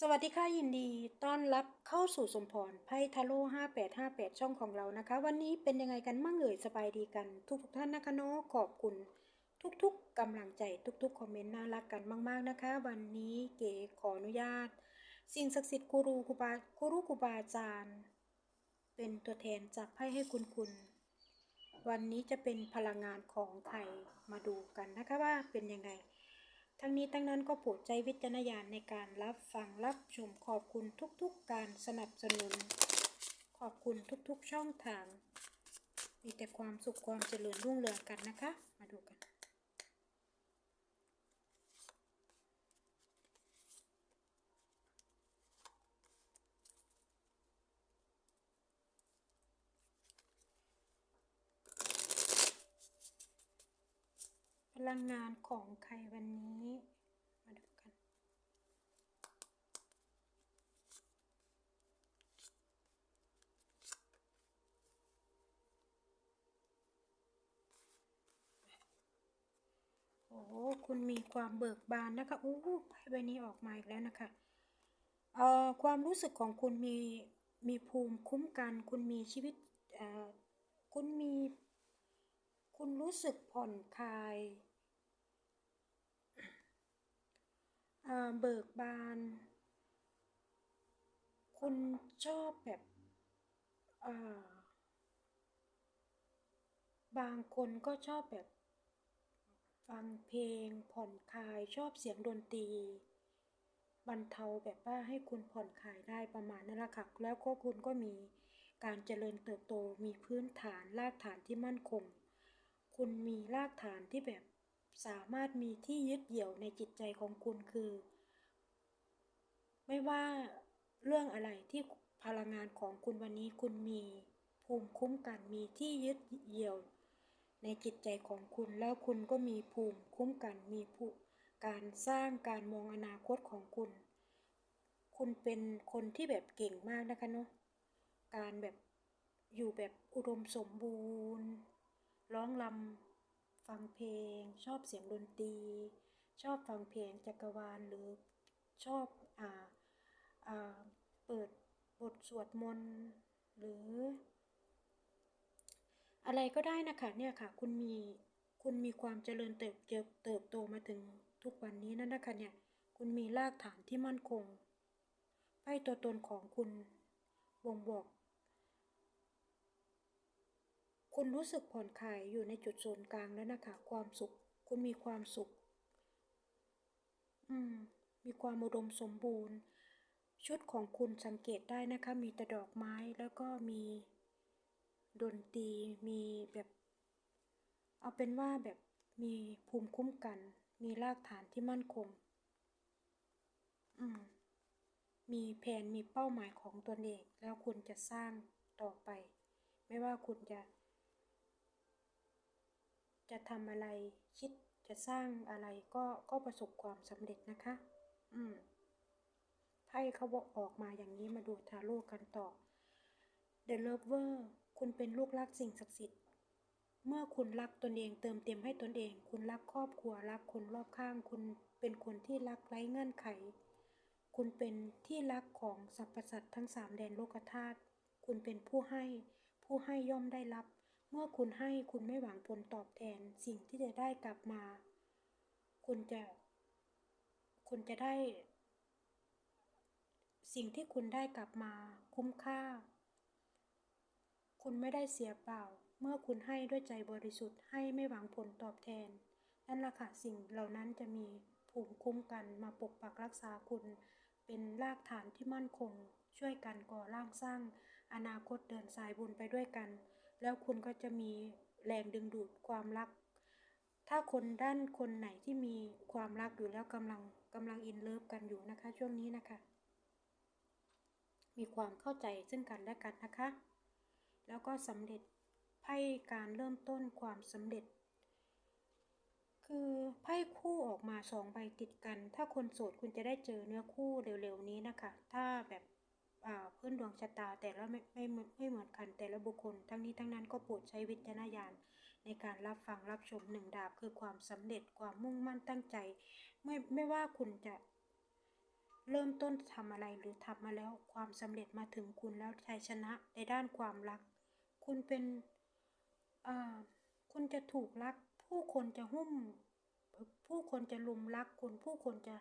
สวัสดีค่ะยินดีต้อนรับเข้าสู่สมพรไพ่ทาโร่5858 ช่องของเรานะคะ วันนี้เป็นยังไงกันมั่งเอ่ยสบายดีกัน ทุกทุกท่านนะคะเนาะขอบคุณ ทุกๆกำลังใจทุกๆคอมเมนต์น่ารักกันมาก ๆนะคะ วันนี้เก๋ขออนุญาต สิ่งศักดิ์สิทธิ์กูรูครูบากูรูครูบาอาจารย์ เป็นตัวแทนจับไพ่ให้คุณคุณ วันนี้จะเป็นพลังงานของใครมาดูกันนะคะว่าเป็นยังไง ทั้งนี้ทั้งนั้นก็โปรดใจวิจารณญาณในการรับฟังรับชมขอบคุณทุกๆการสนับสนุน ขอบคุณทุกๆช่องทาง มีแต่ความสุขความเจริญรุ่งเรืองกันนะคะ มาดูกัน พลังงานของใครวันนี้ มาดูกัน โอ้โหคุณมีความเบิกบานนะคะโอ้ไพ่ใบนี้ออกมาอีกแล้วนะคะเอ่อความรู้สึกของคุณมีมีภูมิคุ้มกัน คุณมีชีวิตเอ่อคุณมี คุณรู้สึกผ่อนคลาย เบิกบาน คุณชอบแบบบางคนก็ชอบแบบ ฟังเพลง ผ่อนคลายชอบเสียงดนตรีบรรเทาแบบว่าให้คุณผ่อนคลายได้ประมาณนั้นละค่ะแล้วก็คุณก็มีการเจริญเติบโตมีพื้นฐานรากฐานที่มั่นคง คุณมีรากฐานที่แบบ สามารถมีที่ยึดเหนี่ยวในจิตใจของคุณคือ ไม่ว่าเรื่องอะไรที่พลังงานของคุณวันนี้คุณมีภูมิคุ้มกันมีที่ยึดเหนี่ยว ในจิตใจของคุณแล้วคุณก็มีภูมิคุ้มกันมีภูการสร้างการมองอนาคตของคุณ คุณเป็นคนที่แบบเก่งมากนะคะเนาะการแบบอยู่แบบอุดมสมบูรณ์ ร้องรำ ฟังเพลง ชอบเสียงดนตรี ชอบฟังเพลงจักรวาลหรือชอบอ่าอ่าเปิดบทสวดมนต์หรือ อะไรก็ได้นะคะเนี่ยค่ะคุณมีคุณมีความเจริญเติบเติบเติบโตมาถึงทุกวันนี้นั่นนะคะเนี่ยคุณมีรากฐานที่มั่นคงไพ่ตัวตนของคุณบ่งบอก คุณรู้สึกผ่อนคลายอยู่ในจุดศูนกลางแล้วนะคะ ความสุข คุณมีความสุข อืม มีความอุดมสมบูรณ์ ชุดของคุณสังเกตได้นะคะ มีแต่ดอกไม้แล้วก็มีดนตรีมีแบบ เอาเป็นว่าแบบมีภูมิคุ้มกัน มีรากฐานที่มั่นคง อืม มีแผนมีเป้าหมายของตนเอง แล้วคุณจะสร้างต่อไป ไม่ว่าคุณจะ จะทำอะไรคิดจะสร้างอะไรก็ก็ประสบความสำเร็จนะคะ อืมไพ่เขาบอกออกมาอย่างนี้มาดูทาโร่กันต่อ The Lover คุณเป็นลูกรักสิ่งศักดิ์สิทธิ์ เมื่อคุณรักตนเองเติมเต็มให้ตนเอง คุณรักครอบครัวรักคนรอบข้าง คุณเป็นคนที่รักไร้เงื่อนไข คุณเป็นที่รักของสรรพสัตว์ทั้งสามแดนโลกธาตุ คุณเป็นผู้ให้ ผู้ให้ย่อมได้รับ เมื่อคุณให้คุณไม่หวังผลตอบแทนสิ่งที่จะได้กลับมา คุณจะ คุณจะได้ สิ่งที่คุณได้กลับมา คุ้มค่า คุณไม่ได้เสียเปล่า เมื่อคุณให้ด้วยใจบริสุทธิ์ให้ไม่หวังผลตอบแทนนั่นแหละค่ะสิ่งเหล่านั้นจะมีภูมิคุ้มกันมาปกปักรักษาคุณ เป็นรากฐานที่มั่นคง ช่วยกันก่อร่างสร้าง อนาคตเดินสายบุญไปด้วยกัน แล้วคุณก็จะมีแรงดึงดูดความรัก ถ้าคนด้านคนไหนที่มีความรักอยู่แล้วกำลังกำลังอินเลิฟกันอยู่นะคะ ช่วงนี้นะคะ มีความเข้าใจซึ่งกันและกันนะคะ แล้วก็สำเร็จไพ่การเริ่มต้นความสำเร็จ คือไพ่คู่ออกมาสองใบติดกัน ถ้าคนโสดคุณจะได้เจอเนื้อคู่เร็วๆนี้นะคะ ถ้าแบบ พื้นดวงชะตาแต่ละไม่ไม่ไม่เหมือนกันแต่ละบุคคล ทั้งนี้ทั้งนั้นก็โปรดใช้วิจารณญาณในการรับฟังรับชมหนึ่งดาบคือความสำเร็จความมุ่งมั่นตั้งใจ ไม่ไม่ว่าคุณจะเริ่มต้นทำอะไรหรือทำมาแล้วความสำเร็จมาถึงคุณแล้วชัยชนะในด้านความรัก คุณเป็นคุณจะถูกรัก ผู้คนจะหุ้ม ผู้คนจะลุมรักคุณผู้คนจะ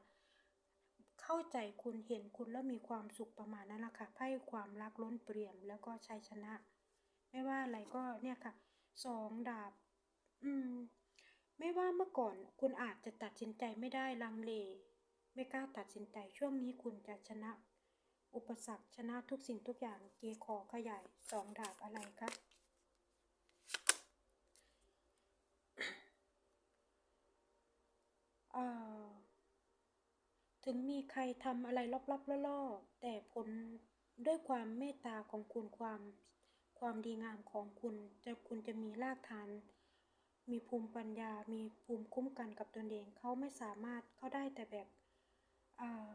เข้าใจคุณเห็นคุณแล้วมีความสุขประมาณนั้นแหละค่ะไพ่ความรักล้นเปลี่ยมแล้วก็ชัยชนะ ไม่ว่าอะไรก็เนี่ยค่ะสองดาบ อืม ไม่ว่าเมื่อก่อนคุณอาจจะตัดสินใจไม่ได้ลังเล ไม่กล้าตัดสินใจช่วงนี้คุณจะชนะ อุปสรรคชนะทุกสิ่งทุกอย่างเกขอขยายสองดาบอะไรคะเอ่อ ถึงมีใครทำอะไรลับๆล่อๆแต่ผลด้วยความเมตตาของคุณความ ความดีงามของคุณจะคุณจะมีรากฐาน มีภูมิปัญญา มีภูมิคุ้มกันกับตนเอง เขาไม่สามารถเขาได้แต่แบบอ่า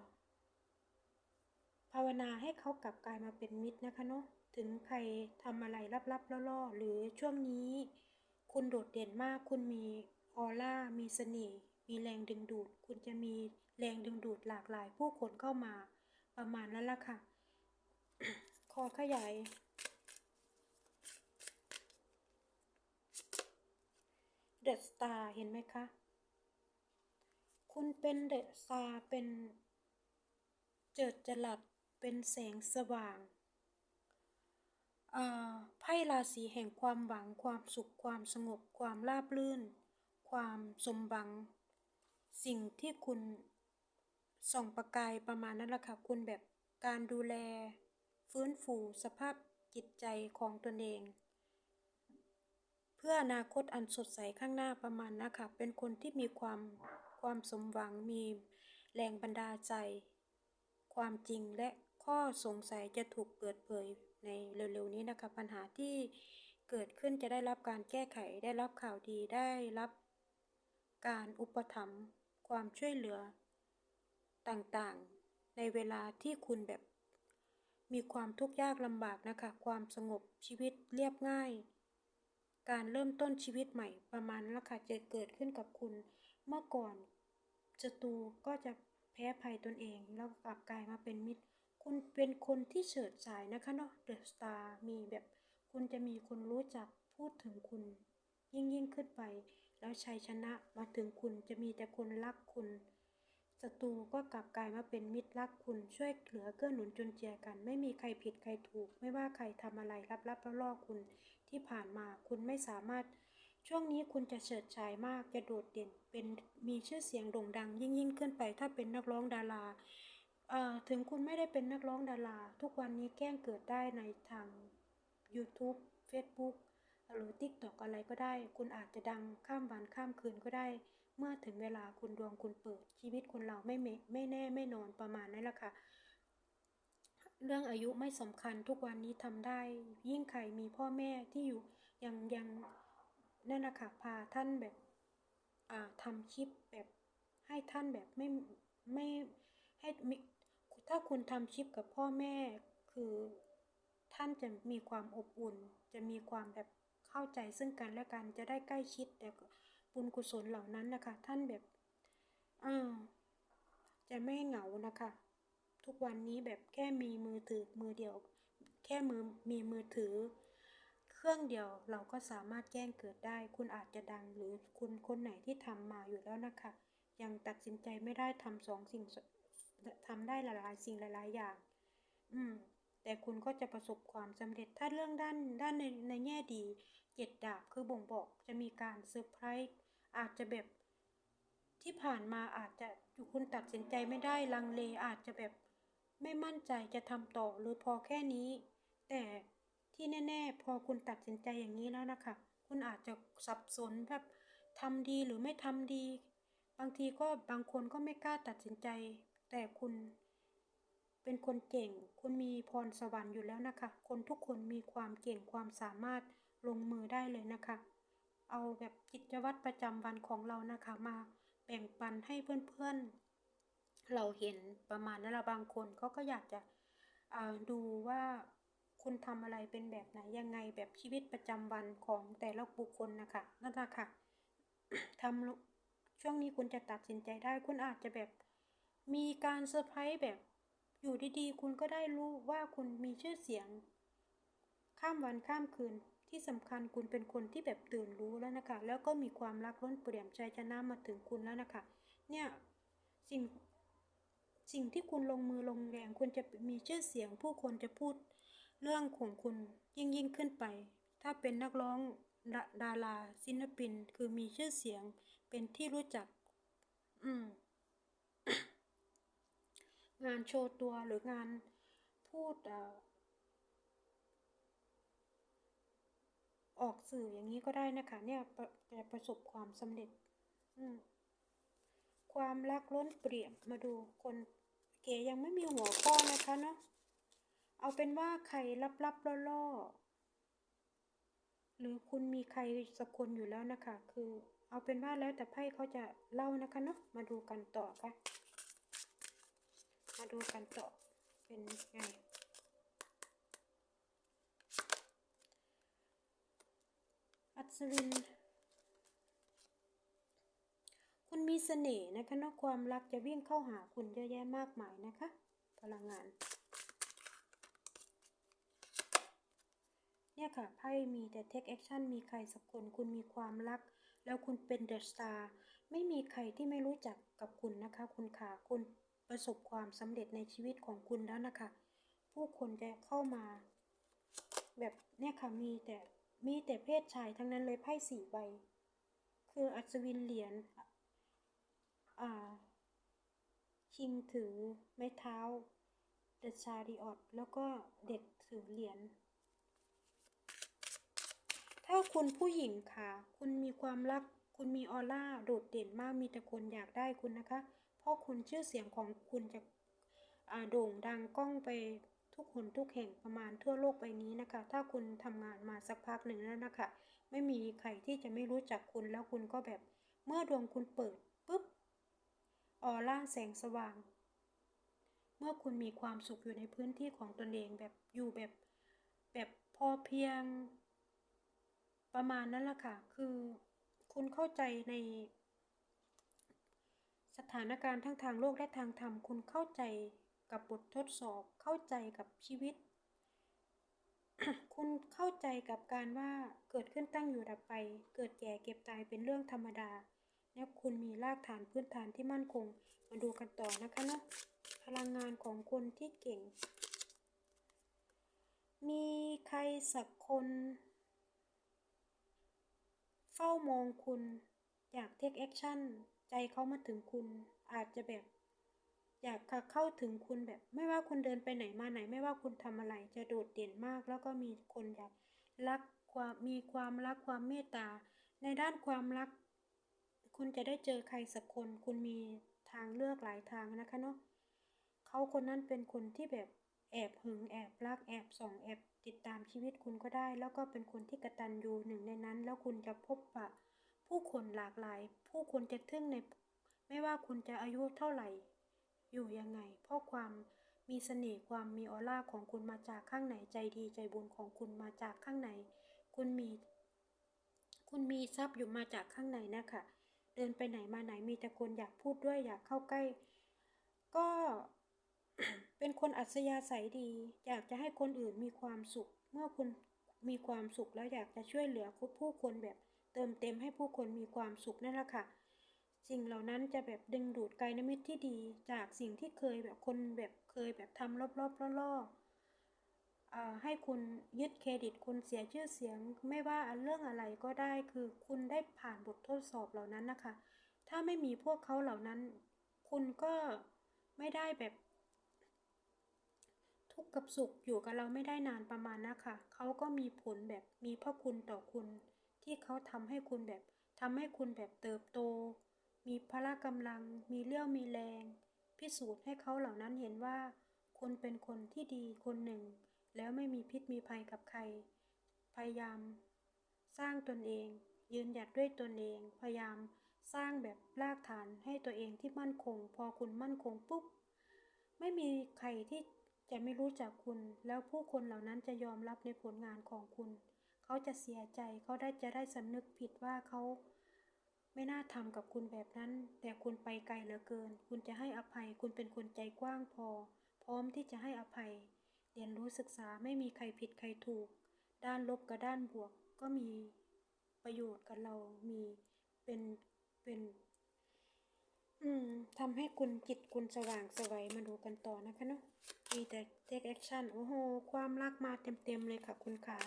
ภาวนาให้เขากลับกลายมาเป็นมิตรนะคะเนาะถึงใครทำอะไรลับๆล่อๆหรือช่วงนี้ คุณโดดเด่นมากคุณมีออร่ามีเสน่ห์มีแรงดึงดูด คุณจะมี แรงดึงดูดหลากหลาย ผู้คนเข้ามาประมาณนั้นละค่ะขอขยาย เดอะสตาร์เห็นไหมคะ คุณเป็นเดอะสตาร์เป็นเจิดจรัสเป็นแสงสว่างอ่าไพ่ราศีแห่งความหวังความสุขความสงบ ความราบรื่น ความสมหวัง สิ่งที่คุณ ส่องประกายประมาณนั้นแหละค่ะคุณแบบการดูแล ฟื้นฟูสภาพจิตใจของตนเอง เพื่ออนาคตอันสดใสข้างหน้าประมาณนะคะเป็นคนที่มีความความสมหวังมีแรงบันดาลใจ ความจริงและข้อสงสัยจะถูกเปิดเผยในเร็วๆนี้นะคะปัญหาที่เกิดขึ้นจะได้รับการแก้ไขได้รับข่าวดีได้รับการอุปถัมภ์ความช่วยเหลือ ต่างๆ ในเวลาที่คุณแบบ มีความทุกข์ยากลำบากนะคะ ความสงบชีวิตเรียบง่าย การเริ่มต้นชีวิตใหม่ประมาณนั้นละค่ะจะเกิดขึ้นกับคุณ เมื่อก่อนศัตรูก็จะแพ้ภัยตนเอง แล้วกลับกลายมาเป็นมิตร คุณเป็นคนที่เฉิดฉายนะคะเนาะเดอะสตาร์มีแบบ คุณจะมีคนรู้จักพูดถึงคุณ ยิ่งยิ่งขึ้นไป แล้วชัยชนะมาถึงคุณจะมีแต่คนรักคุณ ศัตรูก็กลับกลายมาเป็นมิตรรักคุณช่วยเหลือเกื้อหนุนจุนเจือกัน ไม่มีใครผิดใครถูก ไม่ว่าใครทำอะไรรับรับแล้วล่อคุณที่ผ่านมาคุณไม่สามารถ ช่วงนี้คุณจะเฉิดฉายมากจะโดดเด่น เป็นมีชื่อเสียงโด่งดังยิ่งยิ่งขึ้นไป ถ้าเป็นนักร้องดาราเอ่อถึงคุณไม่ได้เป็นนักร้องดารา ทุกวันนี้แกล้งเกิดได้ในทาง YouTube Facebook หรือ TikTok อะไรก็ได้ คุณอาจจะดังข้ามวันข้ามคืนก็ได้ เมื่อถึงเวลาคุณดวงคุณเปิด ชีวิตคนเราไม่เมไม่แน่ไม่นอนประมาณนั้นแหละค่ะ เรื่องอายุไม่สำคัญทุกวันนี้ทำได้ ยิ่งใครมีพ่อแม่ที่อยู่ยังยังนั่นนะค่ะพาท่านแบบอ่าทำคลิปแบบให้ท่านแบบไม่ไม่ให้มถ้าคุณทำคลิปกับพ่อแม่คือท่านจะมีความอบอุ่น จะมีความแบบเข้าใจซึ่งกันและกันจะได้ใกล้ชิดแต่ บุญกุศลเหล่านั้นนะคะ ท่านแบบอาจะไม่เหงานะคะ ทุกวันนี้แบบแค่มีมือถือมือเดียว แค่มือมีมือถือ เครื่องเดียวเราก็สามารถแจ้งเกิดได้ คุณอาจจะดังหรือคุณคนไหนที่ทำมาอยู่แล้วนะคะ ยังตัดสินใจไม่ได้ทำสองสิ่งทำได้หลายๆสิ่งหลายๆอย่าง อืม แต่คุณก็จะประสบความสำเร็จ ถ้าเรื่องด้านด้านในในแง่ดี เจ็ดดาบคือบ่งบอกจะมีการเซอร์ไพรส์ อาจจะแบบที่ผ่านมาอาจจะคุณตัดสินใจไม่ได้ลังเลอาจจะแบบไม่มั่นใจจะทำต่อหรือพอแค่นี้ แต่ที่แน่ ๆ พอคุณตัดสินใจอย่างนี้แล้วนะคะ คุณอาจจะสับสนแบบทำดีหรือไม่ทำดี บางทีก็บางคนก็ไม่กล้าตัดสินใจ แต่คุณเป็นคนเก่ง คุณมีพรสวรรค์อยู่แล้วนะคะ คนทุกคนมีความเก่งความสามารถลงมือได้เลยนะคะ เอาแบบกิจวัตรประจำวันของเรานะคะมาแบ่งปันให้เพื่อนๆ เราเห็นประมาณนั้นละบางคนเขาก็อยากจะดูว่าคุณทำอะไรเป็นแบบไหนยังไงแบบชีวิตประจำวันของแต่ละบุคคลนะคะนั่นแหละค่ะทำช่วงนี้คุณจะตัดสินใจได้ คุณอาจจะแบบมีการเซอร์ไพรส์แบบอยู่ดีๆ คุณก็ได้รู้ว่าคุณมีชื่อเสียง ข้ามวันข้ามคืน ที่สำคัญคุณเป็นคนที่แบบตื่นรู้แล้วนะคะ แล้วก็มีความรักล้นเปี่ยมใจจะน้ามาถึงคุณแล้วนะคะ เนี่ยสิ่งสิ่งที่คุณลงมือลงแรงคุณจะมีชื่อเสียง ผู้คนจะพูดเรื่องของคุณยิ่งยิ่งขึ้นไป ถ้าเป็นนักร้องดาดาราศิลปิน คือมีชื่อเสียงเป็นที่รู้จัก อืม งานโชว์ตัวหรืองานพูดอ่อ ออกสื่ออย่างนี้ก็ได้นะคะ เนี่ยประจะประสบความสำเร็จความรักล้นเปรียบมาดูคนเก๋ยังไม่มีหัวข้อนะคะเนาะเอาเป็นว่าใครลับๆล่อๆหรือคุณมีใครสักคนอยู่แล้วนะคะ คือ เอาเป็นว่าแล้วแต่ไพ่เขาจะเล่านะคะเนาะมาดูกันต่อค่ะ มาดูกันต่อเป็นไง อัศวิน คุณมีเสน่ห์นะคะนอะความรักจะวิ่งเข้าหาคุณเยอะแยะมากมายนะคะ พลังงาน เนี่ยค่ะไพ่มีแต่ take action มีใครสักคน คุณมีความรัก แล้วคุณเป็นเดอะสตาร์ไม่มีใครที่ไม่รู้จักกับคุณนะคะ คุณค่ะคุณประสบความสำเร็จในชีวิตของคุณแล้วนะคะ ผู้คนจะเข้ามา แบบเนี่ยค่ะมีแต่ มีแต่เพศชายทั้งนั้นเลยไพ่สี่ใบ คืออัศวินเหรียญอ่า คิงถือไม้เท้าเดชาริออตแล้วก็เด็กถือเหรียญ ถ้าคุณผู้หญิงค่ะ คุณมีความรัก คุณมีออร่า โดดเด่นมาก มีแต่คนอยากได้คุณนะคะ เพราะคุณชื่อเสียงของคุณจะอ่าโด่งดังก้องไป ทุกคนทุกแห่งประมาณทั่วโลกใบนี้นะคะ ถ้าคุณทำงานมาสักพักหนึ่งแล้วนะคะ ไม่มีใครที่จะไม่รู้จักคุณแล้วคุณก็แบบ เมื่อดวงคุณเปิดปุ๊บออร่าแสงสว่าง เมื่อคุณมีความสุขอยู่ในพื้นที่ของตนเองแบบอยู่แบบแบบพอเพียง ประมาณนั้นแหละค่ะ คือคุณเข้าใจใน สถานการณ์ทั้งทางโลกและทางธรรมคุณเข้าใจ กับบททดสอบ เข้าใจกับชีวิต คุณเข้าใจกับการว่าเกิดขึ้นตั้งอยู่ดับไป เกิดแก่เก็บตายเป็นเรื่องธรรมดา และคุณมีรากฐานพื้นฐานที่มั่นคง มาดูกันต่อนะคะเนาะพลังงานของคนที่เก่ง มีใครสักคน เฝ้ามองคุณอยากเทคแอคชั่น ใจเขามาถึงคุณอาจจะแบบ อยากเข้าถึงคุณแบบ ไม่ว่าคุณเดินไปไหนมาไหน ไม่ว่าคุณทำอะไรจะโดดเด่นมาก แล้วก็มีคนอยากรักความมีความรักความเมตตา ในด้านความรัก คุณจะได้เจอใครสักคน คุณมีทางเลือกหลายทางนะคะเนาะเขาคนนั้นเป็นคนที่แบบแอบหึงแอบรักแอบส่องแอบติดตามชีวิตคุณก็ได้ แล้วก็เป็นคนที่กระตันยูหนึ่งในนั้น แล้วคุณจะพบปะ ผู้คนหลากหลาย ผู้คนจะทึ่งใน ไม่ว่าคุณจะอายุเท่าไหร่ อยู่ยังไง เพราะความมีเสน่ห์ความมีออร่าของคุณมาจากข้างในใจดีใจบุญของคุณมาจากข้างในคุณมี คุณมีทรัพย์อยู่มาจากข้างในนะคะเดินไปไหนมาไหนมีแต่คนอยากพูดด้วยอยากเข้าใกล้ ก็เป็นคนอัธยาศัยดี อยากจะให้คนอื่นมีความสุข เมื่อคุณมีความสุขแล้วอยากจะช่วยเหลือผู้คนแบบ เติมเต็มให้ผู้คนมีความสุขนั่นแหละค่ะ สิ่งเหล่านั้นจะแบบดึงดูดไกลนมิตรที่ดี จากสิ่งที่เคยแบบคนแบบเคยแบบทำรอบๆล่อๆอ่าให้คุณยึดเครดิตคุณเสียชื่อเสียง ไม่ว่าเรื่องอะไรก็ได้คือคุณได้ผ่านบททดสอบเหล่านั้นนะคะ ถ้าไม่มีพวกเขาเหล่านั้น คุณก็ไม่ได้แบบ ทุกข์กับสุขอยู่กับเราไม่ได้นานประมาณนะคะเขาก็มีผลแบบมีพระคุณต่อคุณ ที่เขาทำให้คุณแบบทำให้คุณแบบเติบโต มีพละกำลัง มีเรี่ยวมีแรง พิสูจน์ให้เขาเหล่านั้นเห็นว่าคุณเป็นคนที่ดีคนหนึ่ง แล้วไม่มีพิษมีภัยกับใคร พยายาม สร้างตนเอง ยืนหยัดด้วยตนเอง พยายามสร้างแบบรากฐานให้ตัวเองที่มั่นคง พอคุณมั่นคงปุ๊บ ไม่มีใครที่จะไม่รู้จักคุณ แล้วผู้คนเหล่านั้นจะยอมรับในผลงานของคุณ เขาจะเสียใจเขาได้จะได้สำนึกผิดว่าเขา ไม่น่าทำกับคุณแบบนั้น แต่คุณไปไกลเหลือเกิน คุณจะให้อภัย คุณเป็นคนใจกว้างพอ พร้อมที่จะให้อภัย เรียนรู้ศึกษาไม่มีใครผิดใครถูก ด้านลบกับด้านบวกก็มีประโยชน์กับเรา มีเป็นเป็น อืมทำให้คุณจิตคุณสว่างสวัยมาดูกันต่อนะคะเนาะ มีแต่ take action โอ้โห ความรักมาเต็มๆเลยค่ะคุณขา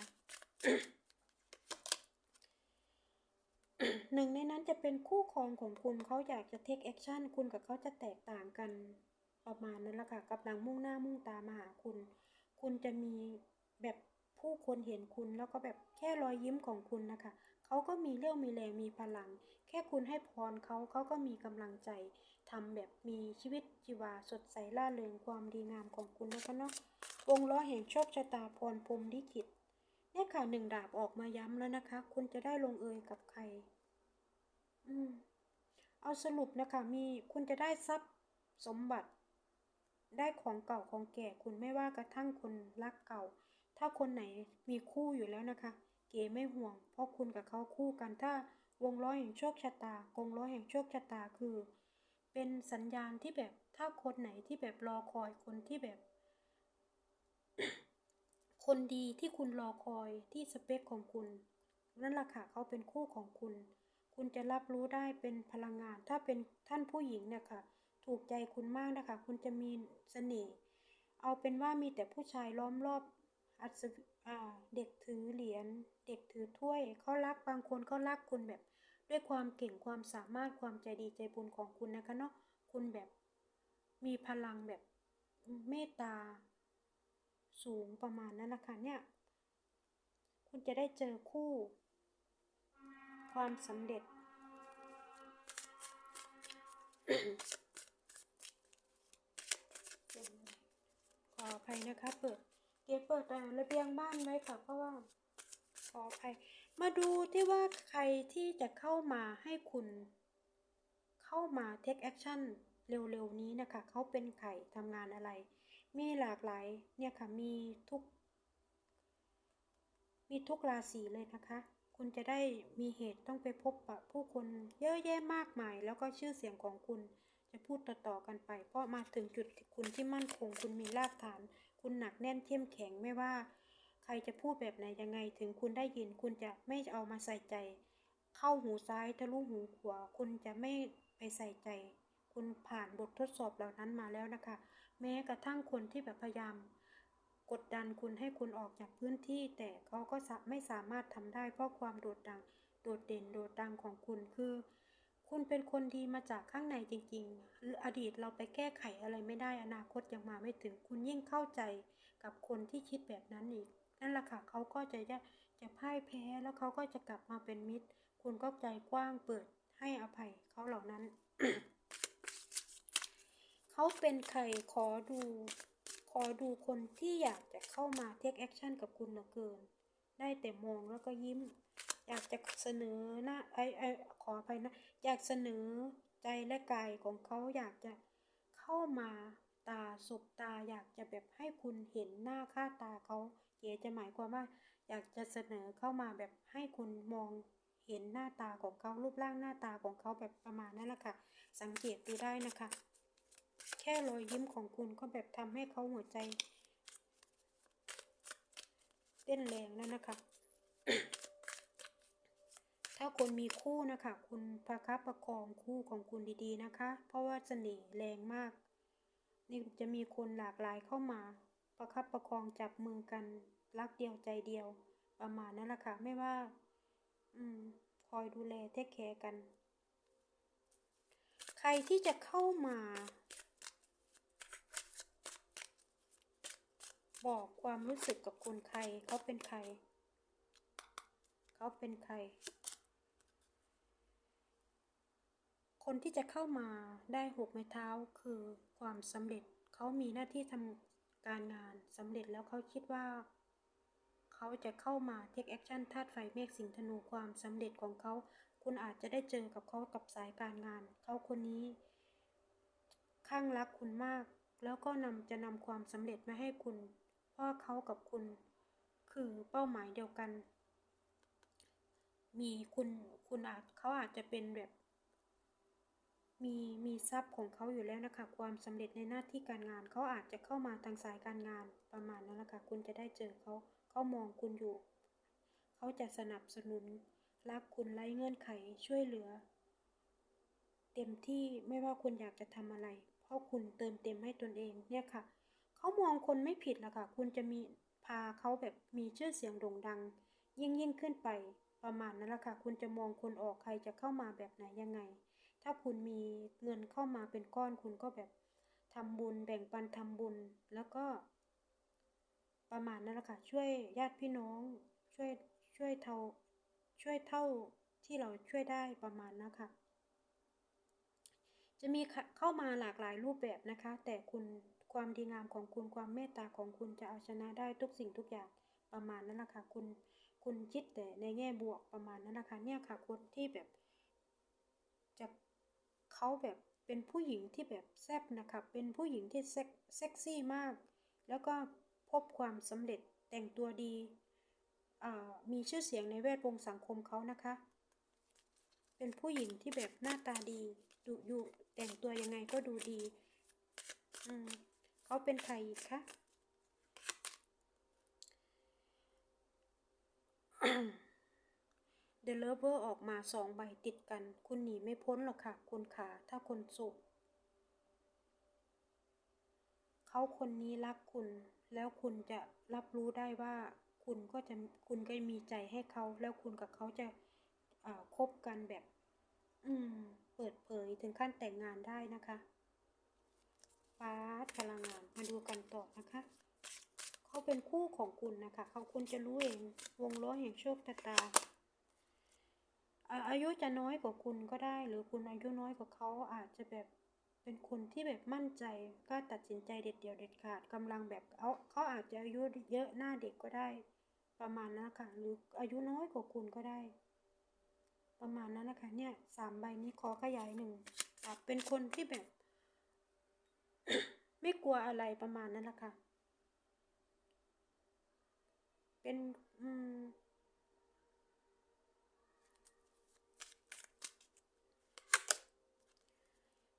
หนึ่งในนั้นจะเป็นคู่ครองของคุณเขาอยากจะ take action คุณกับเขาจะแตกต่างกันประมาณนั้นละค่ะกำลังมุ่งหน้ามุ่งตามาหาคุณ คุณจะมีแบบผู้คนเห็นคุณแล้วก็แบบแค่รอยยิ้มของคุณนะคะเขาก็มีเรี่ยวมีแรงมีพลัง แค่คุณให้พรเขาเขาก็มีกำลังใจทำแบบมีชีวิตชีวาสดใสล่าเริงความดีงามของคุณนะคะเนาะวงล้อแห่งโชคชะตาพรพรมลิขิตเนี่ยค่ะหนึ่งดาบออกมาย้ำแล้วนะคะ คุณจะได้ลงเอยกับใคร อืม เอาสรุปนะคะ มีคุณจะได้ทรัพย์สมบัติ ได้ของเก่าของแก่คุณไม่ว่ากระทั่งคนรักเก่า ถ้าคนไหนมีคู่อยู่แล้วนะคะ เก๋ไม่ห่วง เพราะคุณกับเขาคู่กันถ้าวงล้อแห่งโชคชะตากงล้อแห่งโชคชะตาคือ เป็นสัญญาณที่แบบถ้าคนไหนที่แบบรอคอยคนที่แบบ คนดีที่คุณรอคอยที่สเปคของคุณ นั่นแหละค่ะเขาเป็นคู่ของคุณ คุณจะรับรู้ได้เป็นพลังงาน ถ้าเป็นท่านผู้หญิงเนี่ยค่ะ ถูกใจคุณมากนะคะ คุณจะมีเสน่ห์ เอาเป็นว่ามีแต่ผู้ชายล้อมรอบอัศวเด็กถือเหรียญ เด็กถือถ้วย เขารักบางคนเขารักคุณแบบ ด้วยความเก่งความสามารถความใจดีใจบุญของคุณนะคะเนาะ คุณแบบมีพลังแบบเมตตา สูงประมาณนั้นนะคะเนี่ย คุณจะได้เจอคู่ ความสำเร็จ ขออภัยนะคะเปิดเก๋เปิดแต่ระเบียงบ้านไว้ค่ะเพราะว่า ขออภัย มาดูที่ว่าใครที่จะเข้ามาให้คุณ เข้ามา take action เร็วๆนี้นะคะ เขาเป็นใครทำงานอะไร มีหลากหลายเนี่ยค่ะมีทุก มีทุกราศีเลยนะคะ คุณจะได้มีเหตุต้องไปพบปะผู้คนเยอะแยะมากมาย แล้วก็ชื่อเสียงของคุณจะพูดต่อๆกันไป เพราะมาถึงจุดคุณที่มั่นคง คุณมีรากฐาน คุณหนักแน่นเข้มแข็งไม่ว่า ใครจะพูดแบบไหนยังไง ถึงคุณได้ยิน คุณจะไม่เอามาใส่ใจ เข้าหูซ้ายทะลุหูขวาคุณจะไม่ไปใส่ใจ คุณผ่านบททดสอบเหล่านั้นมาแล้วนะคะ แม้กระทั่งคนที่แบบพยายาม กดดันคุณให้คุณออกจากพื้นที่ แต่เขาก็ไม่สามารถทำได้เพราะความโดดดัง โดดเด่นโดดดังของคุณคือ คุณเป็นคนดีมาจากข้างในจริงๆหรืออดีตเราไปแก้ไขอะไรไม่ได้อนาคตยังมาไม่ถึงคุณยิ่งเข้าใจกับคนที่คิดแบบนั้นอีกนั่นแหละค่ะเขาก็จะจะพ่ายแพ้แล้วเขาก็จะกลับมาเป็นมิตร คุณก็ใจกว้างเปิดให้อภัยเขาเหล่านั้น เขาเป็นใครขอดู ขอดูคนที่อยากจะเข้ามาเทคแอคชั่นกับคุณเหลือเกิน ได้แต่มองแล้วก็ยิ้ม อยากจะเสนอหน้าไอไอขออภัยนะ อยากเสนอใจและกายของเขาอยากจะเข้ามาตาสบตาอยากจะแบบให้คุณเห็นหน้าค่าตาเขาเก๋จะหมายความว่า อยากจะเสนอเข้ามาแบบให้คุณมองเห็นหน้าตาของเขารูปร่างหน้าตาของเขาแบบประมาณนั้นแหละค่ะ สังเกตดูได้นะคะ แค่รอยยิ้มของคุณก็แบบทำให้เขาหัวใจ เต้นแรงแล้วนะคะ ถ้าคนมีคู่นะคะ คุณประคับประคองคู่ของคุณดีๆนะคะ เพราะว่าเสน่ห์แรงมาก นี่จะมีคนหลากหลายเข้ามา ประคับประคองจับมือกันรักเดียวใจเดียว ประมาณนั้นแหละค่ะ ไม่ว่า อืมคอยดูแลเทคแคร์กัน ใครที่จะเข้ามา บอกความรู้สึกกับคนใคร เขาเป็นใคร เขาเป็นใคร คนที่จะเข้ามาได้หกไม้เท้าคือความสำเร็จ เขามีหน้าที่ทำการงานสำเร็จแล้วเขาคิดว่า เขาจะเข้ามาเทคแอคชั่นธาตุไฟเมฆสิงธนูความสำเร็จของเขา คุณอาจจะได้เจอกับเขากับสายการงาน เขาคนนี้ข้างรักคุณมาก แล้วก็นำจะนำความสำเร็จมาให้คุณ เพราเขากับคุณ คือเป้าหมายเดียวกัน มีคุณคุณอาจเขาอาจจะเป็นแบบ มีมีทรัพย์ของเขาอยู่แล้วนะคะ ความสำเร็จในหน้าที่การงานเขาอาจจะเข้ามาทางสายการงานประมาณนั้นแหละค่ะคุณจะได้เจอเขาเขามองคุณอยู่ เขาจะสนับสนุนรักคุณไร้เงื่อนไขช่วยเหลือ เต็มที่ไม่ว่าคุณอยากจะทำอะไร เพราะคุณเติมเต็มให้ตนเองเนี่ยค่ะ เขามองคนไม่ผิดละค่ะ คุณจะมีพาเขาแบบมีชื่อเสียงโด่งดัง ยิ่งยิ่งขึ้นไปประมาณนั้นละค่ะ คุณจะมองคนออกใครจะเข้ามาแบบไหนยังไง ถ้าคุณมีเงินเข้ามาเป็นก้อน คุณก็แบบทำบุญแบ่งปันทำบุญแล้วก็ ประมาณนั้นละค่ะ ช่วยญาติพี่น้อง ช่วยช่วยเท่าช่วยเท่าที่เราช่วยได้ประมาณนะคะจะมีเข้ามาหลากหลายรูปแบบนะคะ แต่คุณ ความดีงามของคุณความเมตตาของคุณจะเอาชนะได้ทุกสิ่งทุกอย่างประมาณนั้นแหละค่ะคุณ คุณคิดแต่ในแง่บวกประมาณนั้นนะคะเนี่ยค่ะคนที่แบบจะเขาแบบเป็นผู้หญิงที่แบบแซ่บนะคะเป็นผู้หญิงที่เซ็กซี่มาก แล้วก็พบความสำเร็จแต่งตัวดีมีชื่อเสียงในแวดวงสังคมเขานะคะ เป็นผู้หญิงที่แบบหน้าตาดีดูอยู่แต่งตัวยังไงก็ดูดี อืม เขาเป็นใครอีกคะเดลเวอร์ออกมาสองใบติดกัน คุณหนีไม่พ้นหรอกค่ะ คุณขาถ้าคนสุขเขาคนนี้รักคุณ แล้วคุณจะรับรู้ได้ว่า คุณก็จะคุณก็มีใจให้เขา แล้วคุณกับเขาจะคบกันแบบ อืม เปิดเผยถึงขั้นแต่งงานได้นะคะ ฟ้าพลังงานมาดูกันต่อนะคะ เขาเป็นคู่ของคุณนะคะเขาคุณจะรู้เองวงล้อแห่งโชคตาตาอายุจะน้อยกว่าคุณก็ได้ หรือคุณอายุน้อยกว่าเขาอาจจะแบบเป็นคนที่แบบมั่นใจกล้าตัดสินใจเด็ดเดี่ยวเด็ดขาดกำลังแบบเขาเขาอาจจะอายุเยอะหน้าเด็กก็ได้ ประมาณนั้นค่ะหรืออายุน้อยกว่าคุณก็ได้ ประมาณนั้นนะคะเนี่ยสามใบนี้ขอขยายหนึ่งเป็นคนที่แบบ ไม่กลัวอะไรประมาณนั้นแหละค่ะ เป็นอืม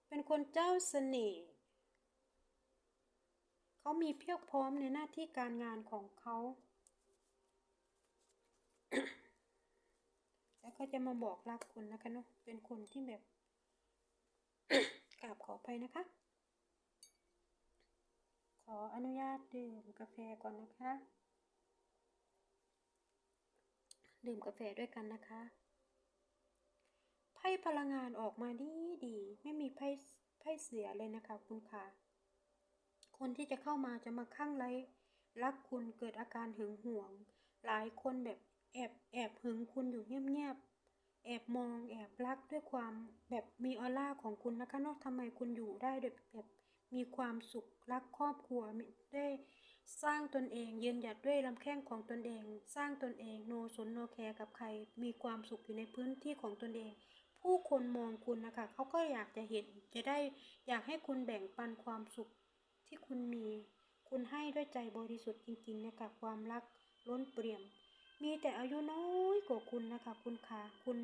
เป็นคนเจ้าเสน่ห์เขามีเพียบพร้อมในหน้าที่การงานของเขาแล้วก็จะมาบอกรักคุณนะคะเนาะเป็นคนที่แบบกราบขอไปนะคะ ขออนุญาตดื่มกาแฟก่อนนะคะ ดื่มกาแฟด้วยกันนะคะไพ่พลังงานออกมาดีดีไม่มีไพ่ไพ่เสียเลยนะคะคุณค่ะคนที่จะเข้ามาจะมาข้างไรรักคุณเกิดอาการหึงหวง หลายคนแบบแอบแอบหึงคุณอยู่เงียบๆแอบมองแอบรักด้วยความแบบมีออร่าของคุณนะคะนอกทำไมคุณอยู่ได้แบบ มีความสุขรักครอบครัวได้สร้างตนเองยืนหยัดด้วยลำแข้งของตนเอง สร้างตนเองโนสนโนแคร์กับใคร มีความสุขอยู่ในพื้นที่ของตนเอง ผู้คนมองคุณนะคะเขาก็อยากจะเห็นจะได้อยากให้คุณแบ่งปันความสุขที่คุณมี คุณให้ด้วยใจบริสุทธิ์จริงๆนะคะความรักล้นเปี่ยม มีแต่อายุน้อยกว่าคุณนะคะคุณขาคุณ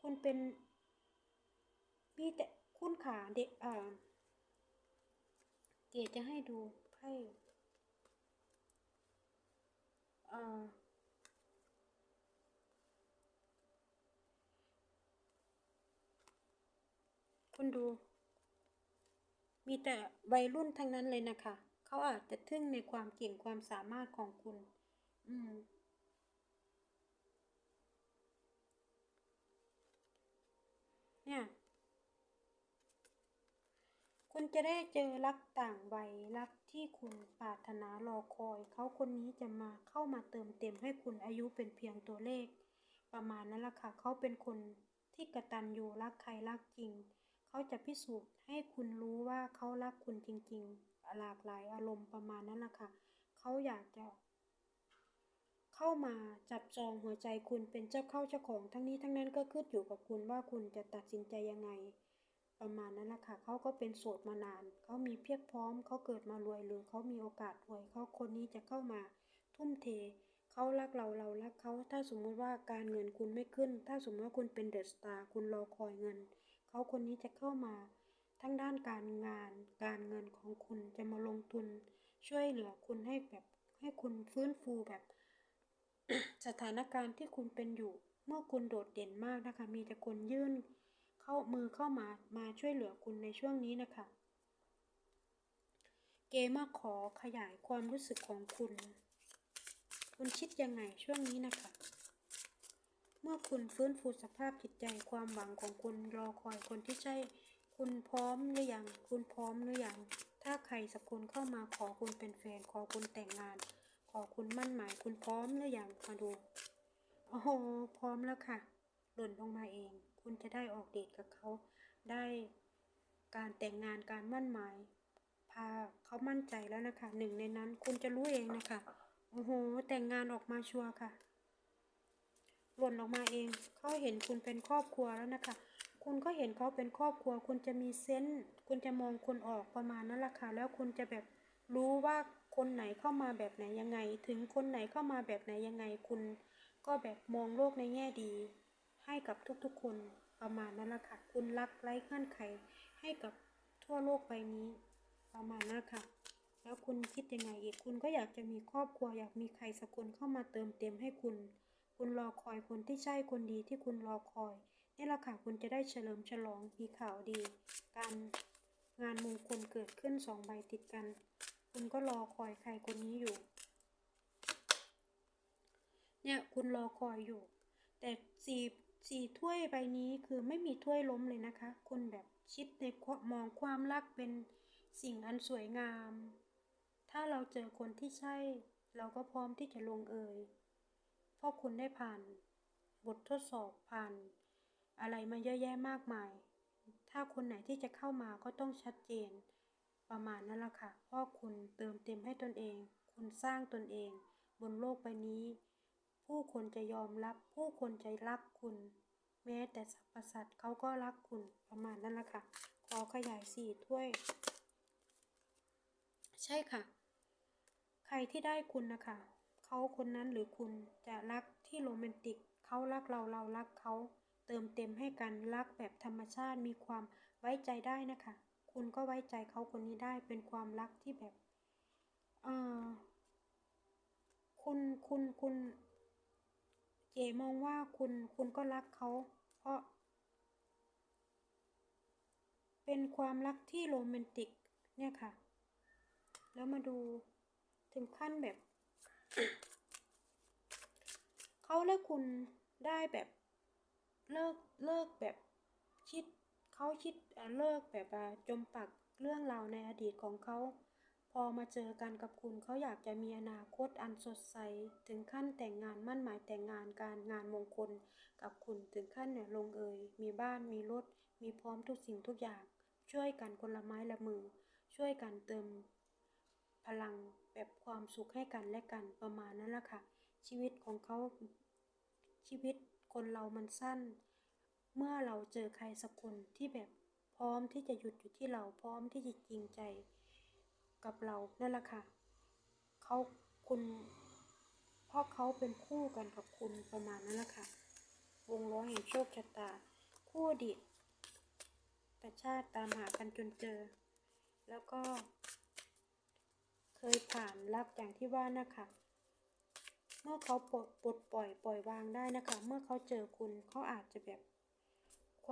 คุณเป็นมีแต่คุณขาเด็กอ่า เกจะให้ดูไพ่อ่าคุณดู มีแต่วัยรุ่นทั้งนั้นเลยนะคะ เขาอาจจะทึ่งในความเก่งความสามารถของคุณ อืมเนี่ย คุณจะได้เจอรักต่างวัยรักที่คุณปรารถนารอคอย เขาคนนี้จะมาเข้ามาเติมเต็มให้คุณอายุเป็นเพียงตัวเลข ประมาณนั้นละค่ะเขาเป็นคนที่กระตันอยู่รักใครรักจริง เขาจะพิสูจน์ให้คุณรู้ว่าเขารักคุณจริง ๆ หลากหลายอารมณ์ประมาณนั้นละค่ะเขาอยากจะ เข้ามาจับจองหัวใจคุณเป็นเจ้าเข้าเจ้าของทั้งนี้ทั้งนั้นก็ขึ้นอยู่กับคุณว่าคุณจะตัดสินใจยังไง ประมาณนั้นแหละค่ะเขาก็เป็นโสดมานาน เขามีเพียบพร้อม เขาเกิดมารวยหรือเขามีโอกาสรวยเขาคนนี้จะเข้ามาทุ่มเท เขารักเราเรารักเขา ถ้าสมมุติว่าการเงินคุณไม่ขึ้น ถ้าสมมติว่าคุณเป็นเดอะสตาร์คุณรอคอยเงิน เขาคนนี้จะเข้ามา ทั้งด้านการงาน การเงินของคุณจะมาลงทุน ช่วยเหลือคุณให้แบบให้คุณฟื้นฟูแบบ สถานการณ์ที่คุณเป็นอยู่ เมื่อคุณโดดเด่นมากนะคะ มีแต่คนยื่น เข้ามือเข้ามามาช่วยเหลือคุณในช่วงนี้นะคะ เกมาขอขยายความรู้สึกของคุณ คุณคิดยังไงช่วงนี้นะคะ เมื่อคุณฟื้นฟูสภาพจิตใจความหวังของคุณรอคอยคนที่ใช่ คุณพร้อมหรือยัง คุณพร้อมหรือยัง ถ้าใครสักคนเข้ามาขอคุณเป็นแฟนขอคุณแต่งงาน ขอคุณมั่นหมาย คุณพร้อมหรือยังมาดูโอ้โหพร้อมแล้วค่ะ หล่นลงมาเอง คุณจะได้ออกเดทกับเขา ได้การแต่งงานการมั่นหมาย พาเขามั่นใจแล้วนะคะหนึ่งในนั้นคุณจะรู้เองนะคะโอ้โห แต่งงานออกมาชัวร์ค่ะหล่นออกมาเองเขาเห็นคุณเป็นครอบครัวแล้วนะคะ คุณก็เห็นเขาเป็นครอบครัว คุณจะมีเซนส์คุณจะมองคนออกประมาณนั้นแหละค่ะแล้วคุณจะแบบรู้ว่าคนไหนเข้ามาแบบไหนยังไง ถึงคนไหนเข้ามาแบบไหนยังไง คุณก็แบบมองโลกในแง่ดี ให้กับทุกๆคนประมาณนั้นแหละค่ะคุณรักไร้เงื่อนไขให้กับทั่วโลกใบนี้ ประมาณนั้นค่ะ แล้วคุณคิดยังไงอีกคุณก็อยากจะมีครอบครัวอยากมีใครสักคนเข้ามาเติมเต็มให้คุณ คุณรอคอยคนที่ใช่คนดีที่คุณรอคอยนี่แหละค่ะคุณจะได้เฉลิมฉลองมีข่าวดี การงานมงคลเกิดขึ้นสองใบติดกัน คุณก็รอคอยใครคนนี้อยู่ เนี่ยคุณรอคอยอยู่ แต่สี่ สี่ถ้วยใบนี้คือไม่มีถ้วยล้มเลยนะคะคุณแบบคิดในความมองความรักเป็นสิ่งอันสวยงาม ถ้าเราเจอคนที่ใช่ เราก็พร้อมที่จะลงเอยเพราะคุณได้ผ่านบททดสอบผ่าน อะไรมาเยอะแยะมากมาย ถ้าคนไหนที่จะเข้ามาก็ต้องชัดเจน ประมาณนั้นแหละค่ะ เพราะคุณเติมเต็มให้ตนเอง คุณสร้างตนเอง บนโลกใบนี้ ผู้คนจะยอมรับ ผู้คนจะรักคุณ แม้แต่สรรพสัตว์เขาก็รักคุณประมาณนั้นแหละค่ะ ขอขยายสี่ถ้วย ใช่ค่ะ ใครที่ได้คุณนะคะ เขาคนนั้นหรือคุณจะรักที่โรแมนติก เขารักเราเรารักเขาเติมเต็มให้กันรักแบบธรรมชาติมีความไว้ใจได้นะคะ คุณก็ไว้ใจเขาคนนี้ได้เป็นความรักที่แบบเออคุณคุณคุณ เจมองว่าคุณคุณก็รักเขา เพราะ เป็นความรักที่โรแมนติก เนี่ยค่ะ แล้วมาดูถึงขั้นแบบ เขาและคุณได้แบบเลิกเลิกแบบคิดเขาคิดเลิกแบบจมปักเรื่องราวในอดีตของเขา พอมาเจอกันกับคุณเขาอยากจะมีอนาคตอันสดใส ถึงขั้นแต่งงานมั่นหมายแต่งงานการงานมงคล กับคุณถึงขั้นเนี่ยลงเอยมีบ้านมีรถ มีพร้อมทุกสิ่งทุกอย่าง ช่วยกันคนละไม้ละมือ ช่วยกันเติม พลังแบบความสุขให้กันและกันประมาณนั้นแหละค่ะ ชีวิตของเขาชีวิตคนเรามันสั้น เมื่อเราเจอใครสักคนที่แบบพร้อมที่จะหยุดอยู่ที่เราพร้อมที่จะจริงใจ กับเรานั่นแหละค่ะเขาคุณเพราะเขาเป็นคู่กันกับคุณประมาณนั้นแหละค่ะ วงล้อแห่งโชคชะตา คู่ดีตแต่ชาติตามหากันจนเจอ แล้วก็ เคยผ่านรักอย่างที่ว่านะคะเมื่อเขาปลดปลดปล่อยปล่อยวางได้นะคะ เมื่อเขาเจอคุณเขาอาจจะแบบ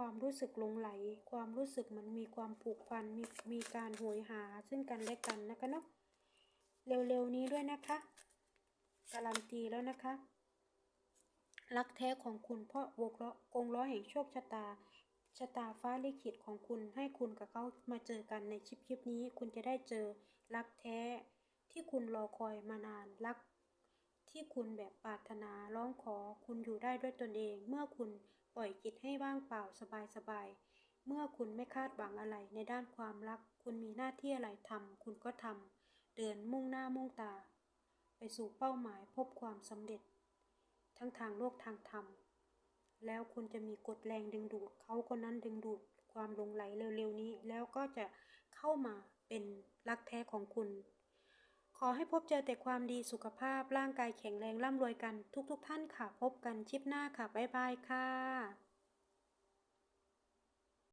ความรู้สึกหลงไหล ความรู้สึกมันมีความผูกพันมีมีการโหยหาซึ่งกันและกันนะคะเนาะเร็วๆนี้ด้วยนะคะการันตีแล้วนะคะ รักแท้ของคุณเพราะวงล้อกงล้อแห่งโชคชะตาชะตาฟ้าลิขิตของคุณให้คุณกับเขามาเจอกันในชิปคลิปนี้ คุณจะได้เจอรักแท้ที่คุณรอคอยมานานรักที่คุณแบบปรารถนาร้องขอคุณอยู่ได้ด้วยตนเอง เมื่อคุณ ปล่อยจิตให้ว่างเปล่าสบายๆ เมื่อคุณไม่คาดหวังอะไรในด้านความรัก คุณมีหน้าที่อะไรทำคุณก็ทำเดินมุ่งหน้ามุ่งตา ไปสู่เป้าหมายพบความสำเร็จ ทั้งทางโลกทางธรรม แล้วคุณจะมีกฎแรงดึงดูดเขาคนนั้นดึงดูดความลงไหลเร็วๆนี้ แล้วก็จะเข้ามาเป็นรักแท้ของคุณ ขอให้พบเจอแต่ความดีสุขภาพร่างกายแข็งแรงร่ำรวยกันทุกๆทท่านค่ะ พบกันชิปหน้าค่ะ บ๊ายบายค่ะ